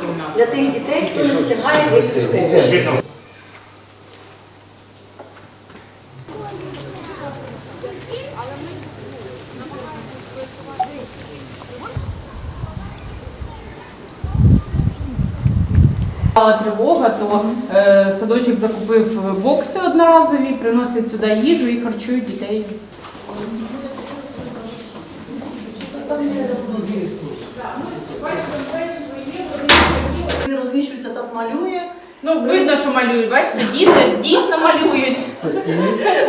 кімнату для тих дітей, хто не встигає вийти з школи. Стала тривога, то е, садочок закупив бокси одноразові, приносять сюди їжу і харчують дітей. Він розміщується, так малює. Ну, видно, що малюють. Бачите, діти дійсно малюють.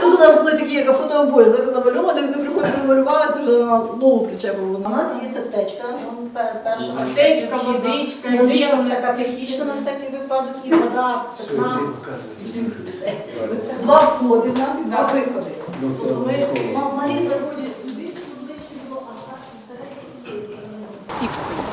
Тут у нас були такі як фотообої, зараз намальовані, вони приходили малювали, це вже на нову причепу. У нас є аптечка, вон пе- перша Аптечка, необхідна. водичка, водичка є у нас така технічна на всякий випадок, і вода, питна. Два входи в нас і два виходи. Ну, це Ми обов'язково. ма- малі заходять сюди, щоб ближче було, а старші всередині. Всіх стоїть.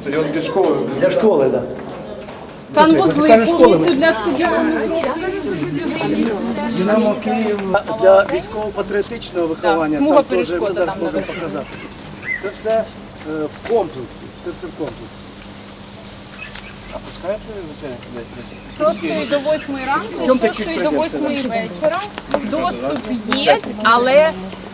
стадіон під школою. Для школи, так. Санвузли Це школи. повністю для студіонів. Динамо Київ для військово-патріотичного виховання. смуга там теж ми зараз можемо показати. Це все е, в комплексі. Це все в комплексі. А пускаєте звичайно? З 6 до 8 ранку, з 6 до 8 вечора. Доступ є, але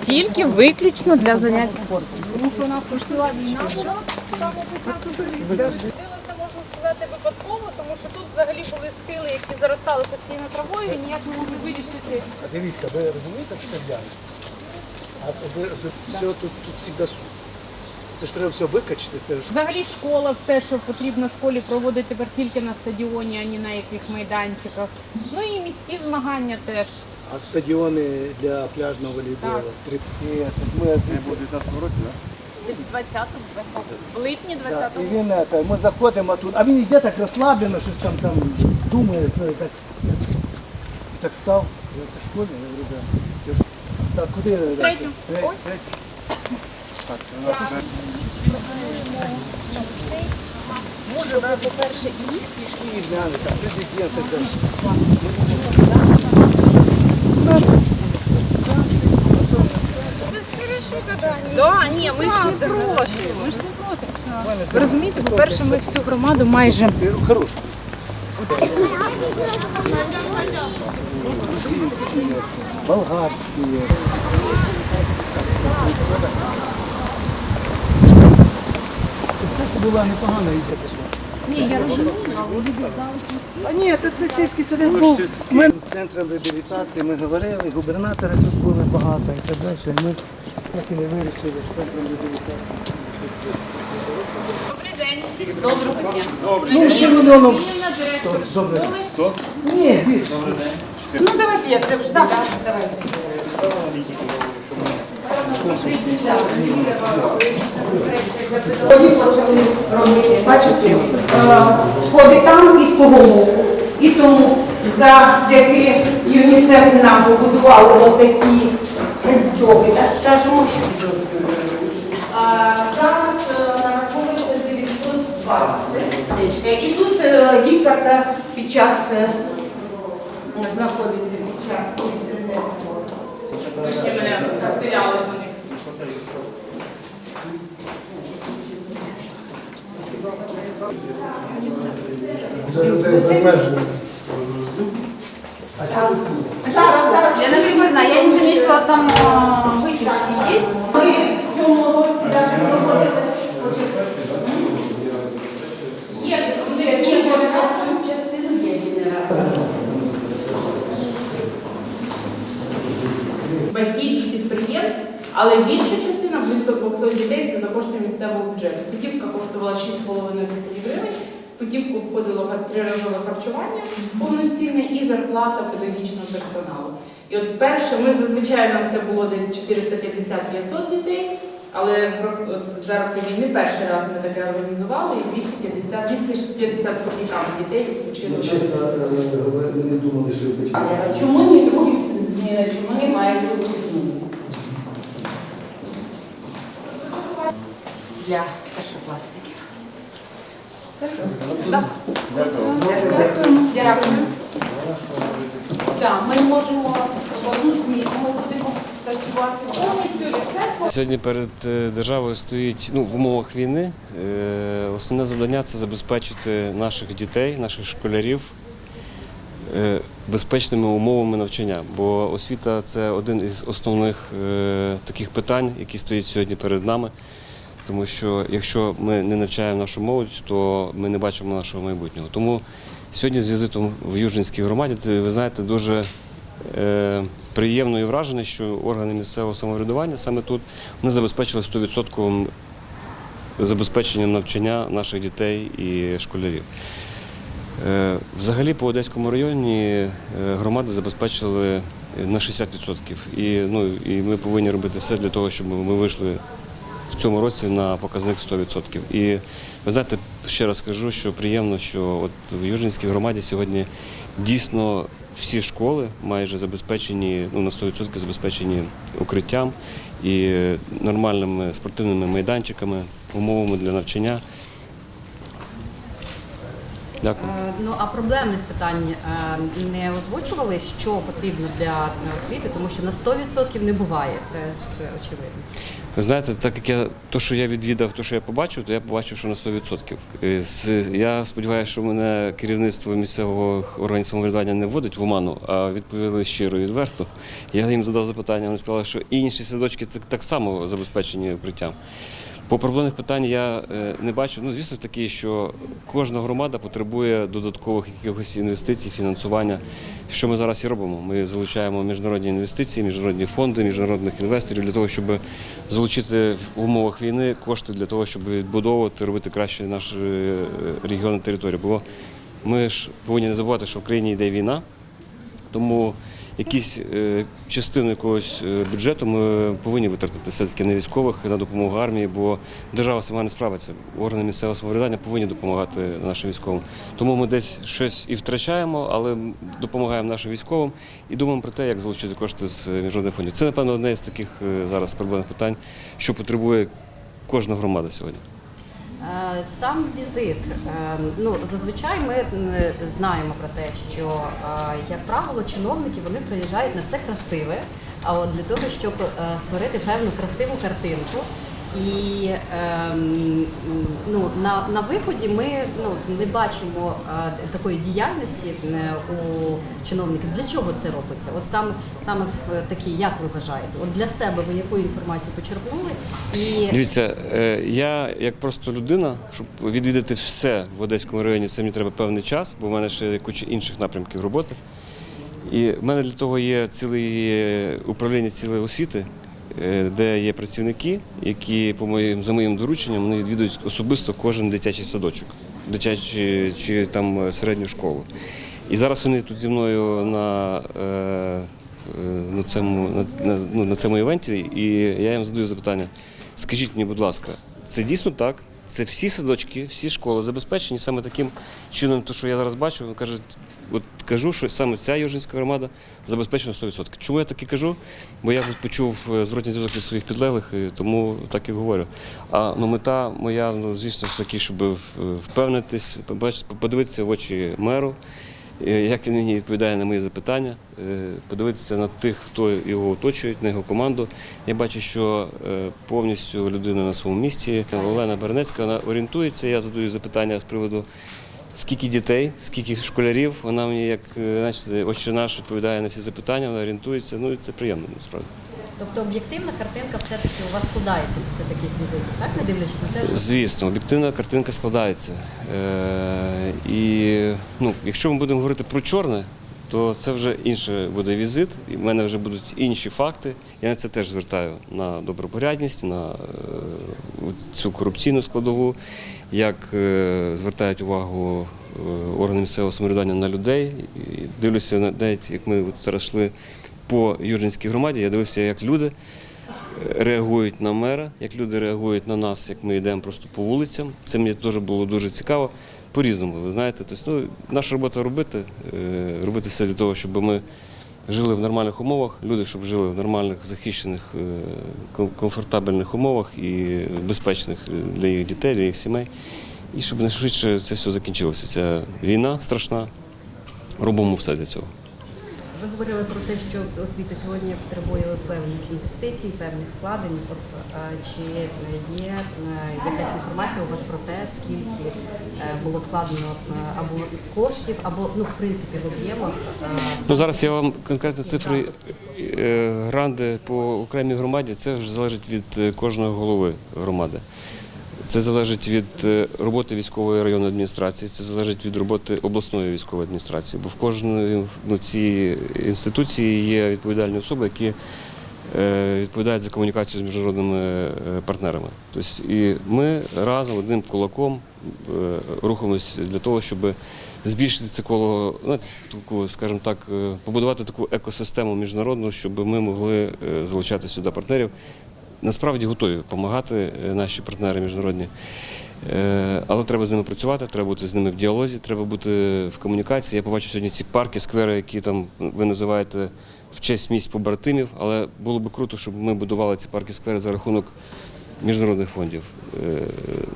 тільки виключно для занять спортом. Тому що пройшла війна. Зробилося, можна сказати, випадково, тому що тут взагалі були схили, які заростали постійно травою і ніяк не могли вирішити. А дивіться, ви розумієте, що це ямі? А ви все тут, тут завжди суд. Це ж треба все викачати, це ж Взагалі школа, все, що потрібно в школі, проводить тепер тільки на стадіоні, а не на яких майданчиках. Ну і міські змагання теж. А стадіони для пляжного волейболу. Три... І, ми Це буде в 19 році, так? Від 20-го, 20 в липні Да, 20-го. і він это, ми заходимо а тут, а він йде так розслаблено, щось там там думає, ну, і так, і так став. Я це школі, я говорю, да. Я ж- Так, куди? Третю. третю, Ой. Так, це наш вже. Може, навіть, по-перше, і їх пішки відняли, там, президенти теж. Да, ні, ми ж не проти. Ми ж не проти. Ви розумієте, по-перше, ми всю громаду майже Хорош. Болгарські. Була непогана ідея. ні, я розумію. А ні, це сільський совет був. Центром реабілітації ми говорили, губернатори тут були багато і так далі. і Ми так і не вирішили з центром реабілітації. Добрий день. Ну, ще мільйоном. Змінена директор Добре. школи. Сто? Ні, більше. Ну давайте як завжди, так? Давайте. Тоді почали робити, бачите, е, сходи там і з того боку. І тому завдяки ЮНІСЕФ нам побудували отакі прибудови, так скажемо, що а зараз е, нараховується 920. І тут е, лікарка під час е, знаходиться під час повітряної тривоги. Ви ж. Це людей за межами. Зараз, зараз. Лена Григорьевна, я не заметила, там а, вытяжки есть? Мы в цьому році навіть проводили Є, є, є, цю частину є генератор. батьків і підприємств, але більша частина, близько 200 дітей, це за кошти місцевого бюджету. Путівка коштувала 6,5 тисяч гривень. В путівку входило харчування повноцінне і зарплата педагогічного персоналу. І от вперше ми зазвичай у нас це було десь 450-500 дітей, але про- от за роки війни перший раз ми таке організували і 250, 250 з копійками дітей включили. Ну, чесно е, ми не думали, що ви почнете. Чому ні другі зміни? Чому немає других змін? Для Сашопластиків. Дякую. Ми можемо одну ми будемо працювати. Сьогодні перед е, державою стоїть ну, в умовах війни. е, Основне завдання це забезпечити наших дітей, наших школярів е, безпечними умовами навчання. Бо освіта це один із основних таких питань, які стоять сьогодні перед нами. Тому що якщо ми не навчаємо нашу молодь, то ми не бачимо нашого майбутнього. Тому сьогодні з візитом в Южненській громаді, ви знаєте, дуже е, приємно і вражений, що органи місцевого самоврядування саме тут вони забезпечили 100% забезпеченням навчання наших дітей і школярів. Е, Взагалі по Одеському районі е, громади забезпечили на 60%. І, ну, і ми повинні робити все для того, щоб ми вийшли цьому році на показник 100%. І ви знаєте, ще раз скажу, що приємно, що от в Южинській громаді сьогодні дійсно всі школи майже забезпечені, ну на 100% забезпечені укриттям і нормальними спортивними майданчиками, умовами для навчання. Дякую. Е, Ну а проблемних питань е, не озвучували, що потрібно для освіти, тому що на 100% не буває. Це ж очевидно. Знаєте, так як я то, що я відвідав, то, що я побачив, то я побачив, що на 100%. Е, Я сподіваюся, що мене керівництво місцевого органів самоврядування не вводить в оману, а відповіли щиро і відверто. Я їм задав запитання, вони сказали, що інші садочки так само забезпечені укриттям. По проблемних питань я е, не бачу. Ну, звісно, такі, що кожна громада потребує додаткових якихось інвестицій, фінансування. Що ми зараз і робимо? Ми залучаємо міжнародні інвестиції, міжнародні фонди, міжнародних інвесторів для того, щоб залучити в умовах війни кошти для того, щоб відбудовувати, робити краще наш е, регіон і територію. Бо ми ж повинні не забувати, що в країні йде війна, тому якісь е, частину якогось е, бюджету ми повинні витратити все-таки на військових, на допомогу армії, бо держава сама не справиться. Органи місцевого самоврядування повинні допомагати нашим військовим. Тому ми десь щось і втрачаємо, але допомагаємо нашим військовим і думаємо про те, як залучити кошти з е, міжнародних фондів. Це, напевно, одне з таких зараз проблемних питань, що потребує кожна громада сьогодні. Е, Сам візит. е, Ну зазвичай ми знаємо про те, що е, як правило чиновники вони приїжджають на все красиве. А от для того, щоб створити певну красиву картинку. І ем, ну, на, на виході ми ну, не бачимо е, такої діяльності е, у чиновників. Для чого це робиться? От саме саме в такі, як ви вважаєте? От для себе ви яку інформацію почерпнули? І Дивіться, е, я як просто людина, щоб відвідати все в Одеському районі, це мені треба певний час, бо в мене ще куча інших напрямків роботи. І в мене для того є ціле управління цілої освіти, де є працівники, які по моїм за моїм дорученням вони відвідують особисто кожен дитячий садочок, дитячі чи там е, середню школу. І зараз вони тут зі мною на, е, е, на, цьому, на, ну, на цьому івенті, і я їм задаю запитання. Скажіть мені, будь ласка, це дійсно так? Це всі садочки, всі школи забезпечені саме таким чином, то що я зараз бачу, кажуть, от кажу, що саме ця Южинська громада забезпечена 100%. Чому я так і кажу? Бо я почув е, зворотній зв'язок від своїх підлеглих, і тому так і говорю. А ну, мета моя, ну, звісно, ж таки, щоб е, впевнитись, подивитися в очі меру, як він мені відповідає на мої запитання, е, подивитися на тих, хто його оточує, на його команду. Я бачу, що е, повністю людина на своєму місці. Олена Бернецька вона орієнтується. Я задаю запитання з приводу скільки дітей, скільки школярів. Вона мені, як значить, очі наш відповідає на всі запитання, вона орієнтується. Ну і це приємно насправді. Тобто об'єктивна картинка все-таки у вас складається після таких візитів, так? Не дивлячись на те, що Звісно, об'єктивна картинка складається. Е, і ну, якщо ми будемо говорити про чорне, то це вже інший буде візит, і в мене вже будуть інші факти. Я на це теж звертаю на добропорядність, на е, цю корупційну складову, як е, звертають увагу е, органи місцевого самоврядування на людей. І дивлюся навіть, як ми от зараз йшли по Южинській громаді, я дивився, як люди реагують на мера, як люди реагують на нас, як ми йдемо просто по вулицям. Це мені теж було дуже цікаво. По-різному, ви знаєте. Тобто, ну, наша робота робити, е, робити все для того, щоб ми жили в нормальних умовах, люди, щоб жили в нормальних, захищених, е, комфортабельних умовах і безпечних е, для їх дітей, для їх сімей. І щоб найшвидше це все закінчилося. Ця війна страшна. Робимо все для цього. Ви говорили про те, що освіта сьогодні потребує певних інвестицій, певних вкладень. От чи є е, якась інформація у вас про те, скільки е, було вкладено е, або коштів, або ну в принципі в об'ємах? Ну зараз я вам конкретно цифри гранди по окремій громаді. Це вже залежить від кожної голови громади. Це залежить від е, роботи військової районної адміністрації, це залежить від роботи обласної військової адміністрації. Бо в кожної ну, цій інституції є відповідальні особи, які е, відповідають за комунікацію з міжнародними е, партнерами. Тобто і ми разом одним кулаком рухаємось для того, щоб збільшити це коло, знаєте, таку, скажімо так, побудувати таку екосистему міжнародну, щоб ми могли залучати сюди партнерів. Насправді готові допомагати е, наші партнери міжнародні. Е, Але треба з ними працювати, треба бути з ними в діалозі, треба бути в комунікації. Я побачив сьогодні ці парки, сквери, які там ви називаєте в честь місць побратимів. Але було б круто, щоб ми будували ці парки, сквери за рахунок міжнародних фондів. Е,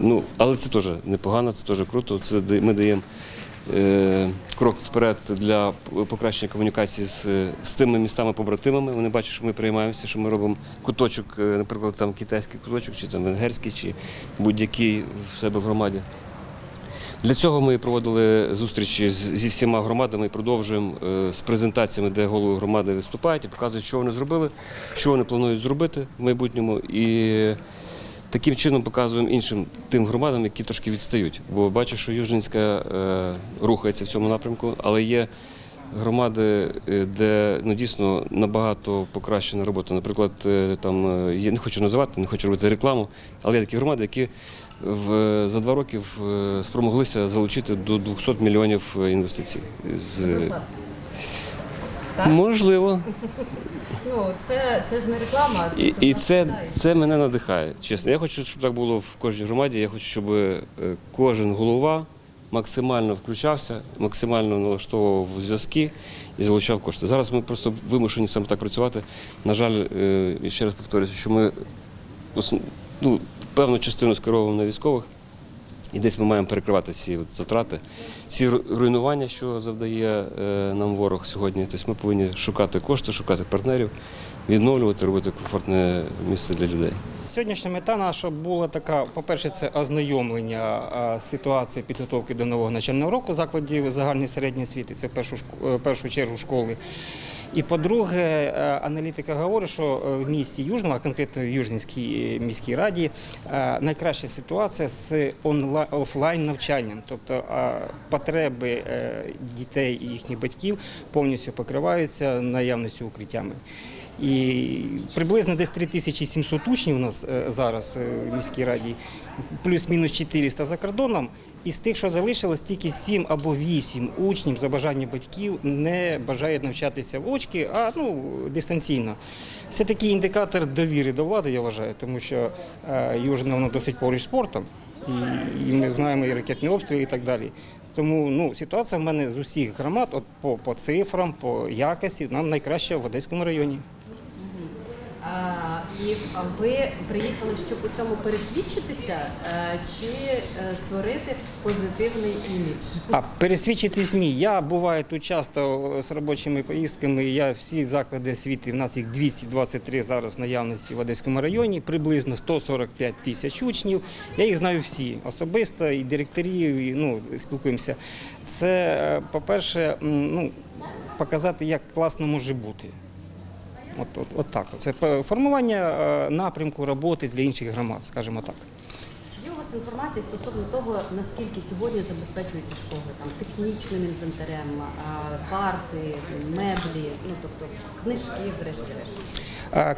Ну, але це теж непогано, це теж круто. Це ми даємо крок вперед для покращення комунікації з, з тими містами-побратимами. Вони бачать, що ми приймаємося, що ми робимо куточок, е, наприклад, там китайський куточок, чи там венгерський, чи будь-який в себе в громаді. Для цього ми проводили зустрічі зі всіма громадами і продовжуємо е, з презентаціями, де голови громади виступають і показують, що вони зробили, що вони планують зробити в майбутньому. І таким чином показуємо іншим тим громадам, які трошки відстають. Бо бачу, що Южненська е, рухається в цьому напрямку, але є громади, е, де ну, дійсно набагато покращена робота. Наприклад, е, там я не хочу називати, не хочу робити рекламу, але є такі громади, які в, за два роки спромоглися залучити до 200 мільйонів інвестицій. З, Так? можливо. Ну це, це ж не реклама. І, і це, це мене надихає. Чесно, я хочу, щоб так було в кожній громаді. Я хочу, щоб е, кожен голова максимально включався, максимально налаштовував зв'язки і залучав кошти. Зараз ми просто вимушені саме так працювати. На жаль, е, ще раз повторюся, що ми ну, певну частину скеровуємо на військових. І десь ми маємо перекривати ці от затрати, ці руйнування, що завдає е, нам ворог сьогодні. Тобто ми повинні шукати кошти, шукати партнерів, відновлювати, робити комфортне місце для людей. Сьогоднішня мета наша була така: по-перше, це ознайомлення а, з ситуацією підготовки до нового навчального року закладів загальної середньої освіти, це в першу, е, першу чергу школи. І по-друге, е, аналітика говорить, що е, в місті Южному, а конкретно в Южненській е, міській раді, найкраща ситуація з офлайн навчанням, тобто потреби дітей і їхніх батьків повністю покриваються наявністю укриттями. І приблизно десь 3700 учнів у нас зараз в міській раді, плюс-мінус 400 за кордоном. І з тих, що залишилось, тільки 7 або 8 учнів за бажання батьків не бажають навчатися в очки, а ну, дистанційно. Це такий індикатор довіри до влади, я вважаю, тому що е, Южне воно досить поруч спортом, і, і ми знаємо і ракетні обстріли і так далі. Тому ну, ситуація в мене з усіх громад, от по, по цифрам, по якості, нам найкраще в Одеському районі. І ви приїхали, щоб у цьому пересвідчитися е, чи е, створити позитивний імідж? А пересвідчитись ні. Я буваю тут часто з робочими поїздками. Я всі заклади освіти, в нас їх 223 зараз наявності в Одеському районі, приблизно 145 тисяч учнів. Я їх знаю всі особисто, і директорів, і ну, спілкуємося. Це, е, по-перше, ну, показати, як класно може бути. От, от, от так. Це формування е, напрямку роботи для інших громад, скажімо так. Чи є у вас інформація стосовно того, наскільки сьогодні забезпечуються школи там технічним інвентарем, парти, меблі, ну тобто книжки, врешті-решт?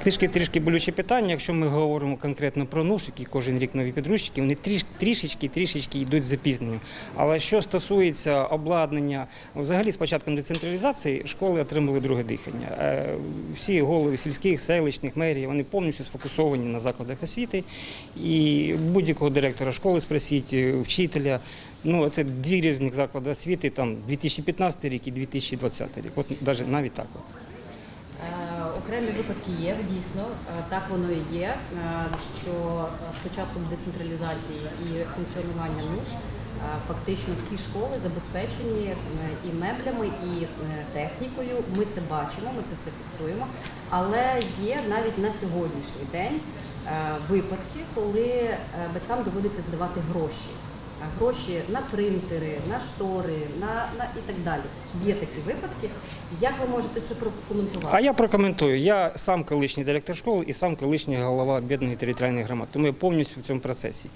Книжки трішки болюче питання. Якщо ми говоримо конкретно про НУШ, які кожен рік нові підручники, вони тріш, трішечки, трішечки йдуть з. Але що стосується обладнання, взагалі з початком децентралізації школи отримали друге дихання. Е, Всі голови сільських, селищних, мерій, вони повністю сфокусовані на закладах освіти. І будь-якого директора школи спросіть, е, вчителя. Ну, це дві різних заклади освіти, там 2015 рік і 2020 рік. От навіть навіть так. От. Окремі випадки є, дійсно, е, так воно і є, е, що з початком децентралізації і функціонування НУШ е, фактично всі школи забезпечені і меблями, і технікою. Ми це бачимо, ми це все фіксуємо. Але є навіть на сьогоднішній день випадки, коли батькам доводиться здавати гроші. Гроші на принтери, на штори, на, на і так далі. Є такі випадки. Як ви можете це прокоментувати? А я прокоментую. Я сам колишній директор школи і сам колишній голова об'єднаної територіальної громади. Тому я повністю в цьому процесі.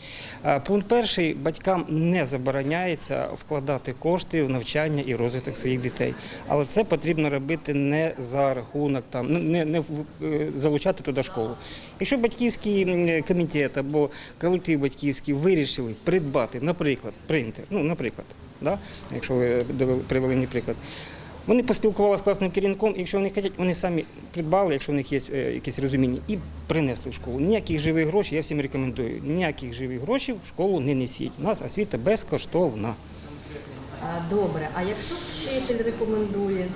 Пункт перший батькам не забороняється вкладати кошти в навчання і розвиток своїх дітей. Але це потрібно робити не за рахунок там, ну, не, не е, залучати туди школу. Якщо батьківський комітет або колектив батьківський вирішили придбати, наприклад, принтер, ну, наприклад, да? якщо ви привели мені приклад. Вони поспілкувалися з класним керівником, і якщо вони хочуть, вони самі придбали, якщо в них є е, якесь розуміння, і принесли в школу. Ніяких живих грошей, я всім рекомендую, ніяких живих грошей в школу не несіть. У нас освіта безкоштовна. Добре, а якщо вчитель рекомендує,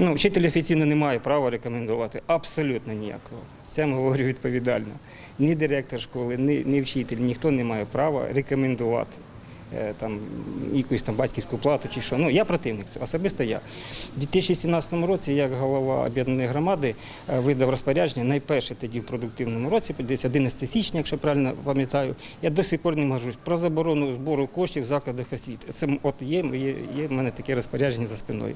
Ну, вчитель офіційно не має права рекомендувати абсолютно ніякого. Це я говорю відповідально. Ні директор школи, ні, ні вчитель, ніхто не має права рекомендувати. Е, Там якусь там батьківську плату чи що. Ну я противник особисто я. У 2017 році, як голова об'єднаної громади, е, видав розпорядження, найперше тоді в продуктивному році, десь 11 січня, якщо правильно пам'ятаю, я до сих пор не можу про заборону збору коштів в закладах освіти. Це от є, є, є в мене таке розпорядження за спиною.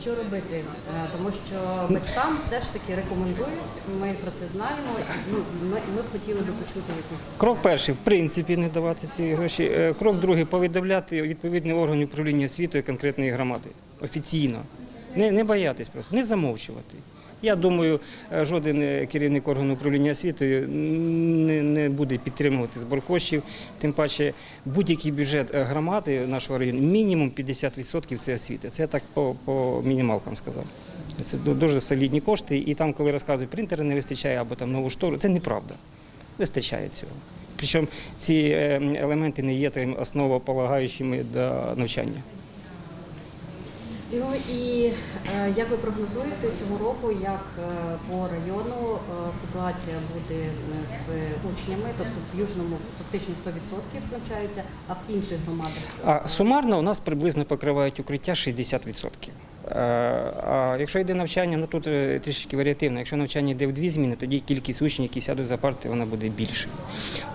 Що робити? Е, Тому що батькам все ж таки рекомендують, ми про це знаємо. Ну, ми, ми б хотіли би почути якусь Крок перший, в принципі, не давати ці гроші. Е, Крок другий повідомляти відповідний орган управління освітою конкретної громади офіційно. Не, не боятись просто, не замовчувати. Я думаю, е, жоден е, керівник органу управління освітою не, буде підтримувати збор коштів. Тим паче будь-який бюджет е, громади нашого району, мінімум 50% це освіта. Це я так по, по мінімалкам сказав. Це дуже солідні кошти, і там, коли розказують, принтера не вистачає або там нову штору, це неправда. Вистачає цього. Причому ці елементи не є основополагаючими до навчання. Ну і е, як ви прогнозуєте цього року, як е, по району е, ситуація буде з учнями, тобто в Южному фактично 100% навчаються, а в інших громадах? А сумарно у нас приблизно покривають укриття 60%. Е, А якщо йде навчання, ну тут е, трішечки варіативно. Якщо навчання йде в дві зміни, тоді кількість учнів, які сядуть за парти, вона буде більшою.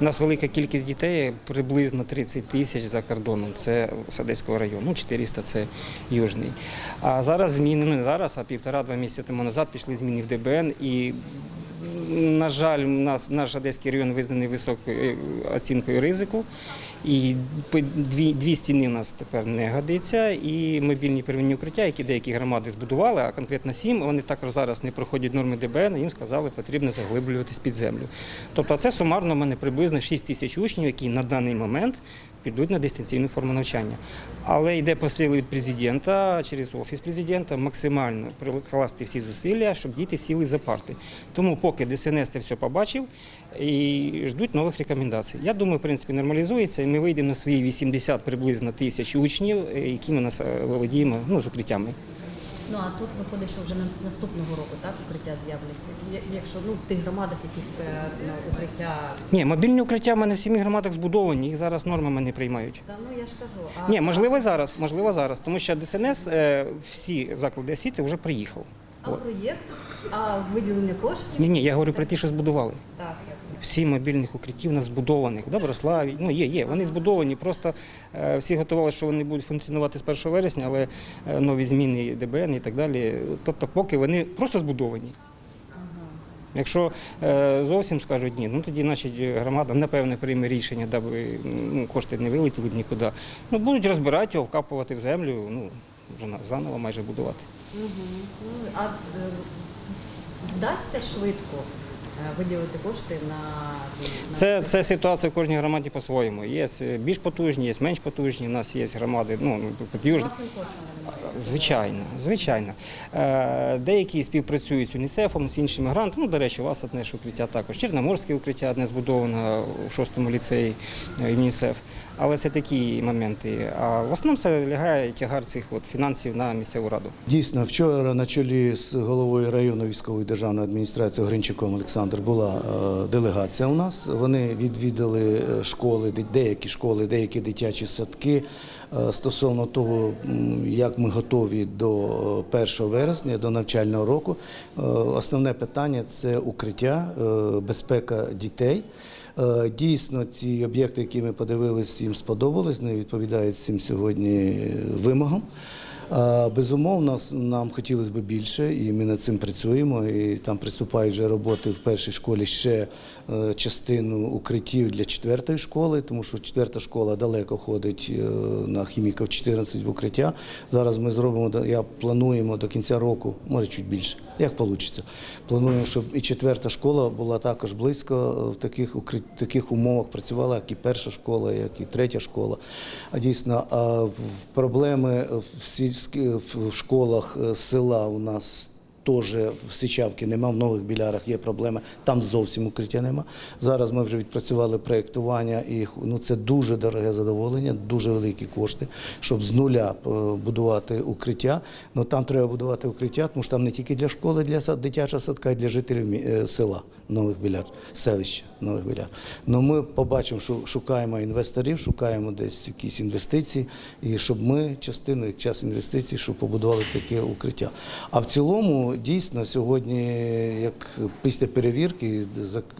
У нас велика кількість дітей, приблизно 30 тисяч за кордоном. Це з Одеського району, ну 400 – це Южний. А зараз зміни, ну не зараз, а півтора-два місяці тому назад пішли зміни в ДБН і на жаль, нас наш Одеський район визнаний високою е, оцінкою ризику. І дві, дві стіни у нас тепер не годиться. І мобільні первинні укриття, які деякі громади збудували, а конкретно сім, вони також зараз не проходять норми ДБН, їм сказали, потрібно заглиблюватись під землю. Тобто це сумарно в мене приблизно 6 тисяч учнів, які на даний момент підуть на дистанційну форму навчання. Але йде посил від президента через офіс президента максимально прикласти всі зусилля, щоб діти сіли за парти. Тому поки ДСНС це все побачив і ждуть нових рекомендацій. Я думаю, в принципі, нормалізується, і ми вийдемо на свої 80 приблизно тисяч учнів, якими які ми нас е, володіємо ну, з укриттями. Ну а тут виходить, що вже на- наступного року так укриття з'являться. Якщо ну в тих громадах, яких ну, укриття Ні, мобільні укриття в мене в сімі громадах збудовані, їх зараз нормами не приймають. та ну я ж кажу, а Ні, можливо, зараз, можливо, зараз, тому що ДСНС е, всі заклади освіти вже приїхав. а проєкт, а виділення коштів. Ні, ні, я говорю про ті, що збудували. Так, Всі мобільних укриттів у нас збудованих. В Доброславі, ну є, є. Вони збудовані. Просто е, всі готували, що вони будуть функціонувати з 1 вересня, але е, нові зміни ДБН і так далі. Тобто, поки вони просто збудовані. Якщо е, зовсім скажуть ні, ну тоді значить громада напевне прийме рішення, даби ну, кошти не вилетіли б нікуди. Ну будуть розбирати його, вкапувати в землю, ну вже заново майже будувати. Угу. А вдасться швидко виділити кошти на, на Це, це ситуація в кожній громаді по-своєму. Є більш потужні, є менш потужні. У нас є громади, ну, наприклад, Юж... звичайно, звичайно. Е, деякі співпрацюють з ЮНІСЕФом, з іншими грантами. Ну, до речі, у вас одне ж укриття також. Чорноморське укриття одне збудовано в шостому ліцеї е, ЮНІСЕФ. Але це такі моменти. А в основному це лягає тягар цих от фінансів на місцеву раду. Дійсно, вчора на чолі з головою районної військової державної адміністрації Гринчуком Олександр була е, делегація у нас. Вони відвідали е, школи, деякі школи, деякі дитячі садки е, стосовно того, як ми готові до е, 1 вересня, до навчального року. Основне питання це укриття, безпека дітей. Дійсно, ці об'єкти, які ми подивилися, їм сподобались, вони відповідають цим сьогодні вимогам. Безумовно, нам хотілося б більше, і ми над цим працюємо. І там приступають вже роботи в першій школі ще частину укриттів для четвертої школи, тому що четверта школа далеко ходить е, на хіміків 14 в укриття. Зараз ми зробимо я плануємо до кінця року, може чуть більше, як вийде. Плануємо, щоб і четверта школа була також близько е, в таких укрит- таких умовах працювала, як і перша школа, як і третя школа. А дійсно, проблеми в сільських в школах е, села у нас. Теж в Сичавці нема, в нових білярах є проблеми, там зовсім укриття нема. Зараз ми вже відпрацювали проєктування, і ну, це дуже дороге задоволення, дуже великі кошти, щоб з нуля е, будувати укриття. Ну там треба будувати укриття, тому що там не тільки для школи, для сад- дитячого садка, а й для жителів е, села Нових Біляр, селища Нових Біляр. Ну ми побачимо, що шукаємо інвесторів, шукаємо десь якісь інвестиції, і щоб ми частину як час інвестицій, щоб побудували таке укриття. А в цілому дійсно сьогодні, як після перевірки,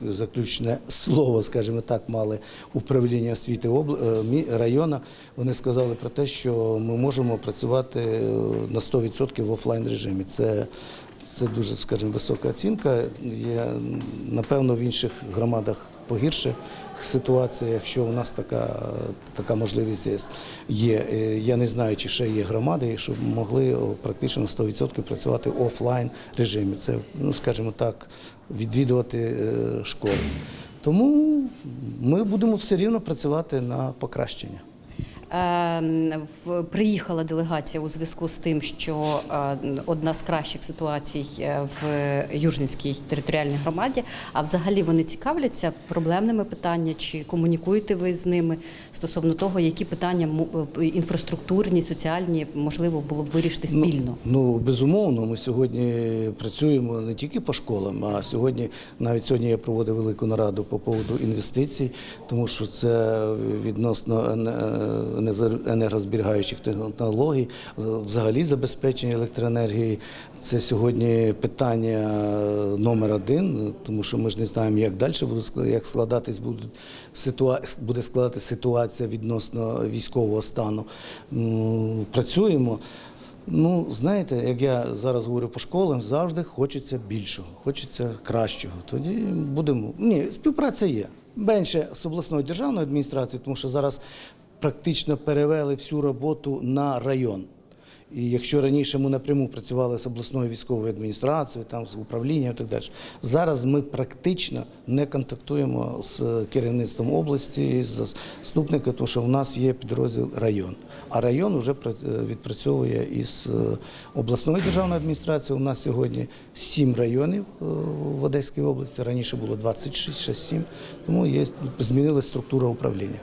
заключне слово, скажімо так, мали управління освіти е, району, вони сказали про те, що ми можемо працювати е, на 100% в офлайн режимі. Це це дуже, скажімо, висока оцінка. Є, напевно, в інших громадах погірше ситуація, якщо у нас така, така можливість є. Е, Я не знаю, чи ще є громади, щоб могли практично на 100% працювати в офлайн режимі. Це, ну, скажімо так, відвідувати е, школи. Тому ми будемо все рівно працювати на покращення. Е, в- Приїхала делегація у зв'язку з тим, що е, одна з кращих ситуацій е, в Южненській територіальній громаді. А взагалі вони цікавляться проблемними питаннями, чи комунікуєте ви з ними стосовно того, які питання е, інфраструктурні, соціальні можливо було б вирішити спільно. Ну, безумовно, ми сьогодні працюємо не тільки по школам, а сьогодні, навіть сьогодні я проводив велику нараду по поводу інвестицій, тому що це відносно енергозберігаючих технологій, взагалі забезпечення електроенергії. Це сьогодні питання номер один, тому що ми ж не знаємо, як далі буде як складатись буде складатися ситуація відносно військового стану. Працюємо. Ну, знаєте, як я зараз говорю по школам, завжди хочеться більшого, хочеться кращого. Тоді будемо. Ні, співпраця є. Менше з обласною державною адміністрацією, тому що зараз практично перевели всю роботу на район. І якщо раніше ми напряму працювали з обласною військовою адміністрацією, там з управлінням і так далі, зараз ми практично не контактуємо з керівництвом області, з заступником, тому що в нас є підрозділ район. А район вже відпрацьовує із е, обласною державною адміністрацією. У нас сьогодні сім районів е, в Одеській області. Раніше було 26, ще 7, тому є змінилася структура управління.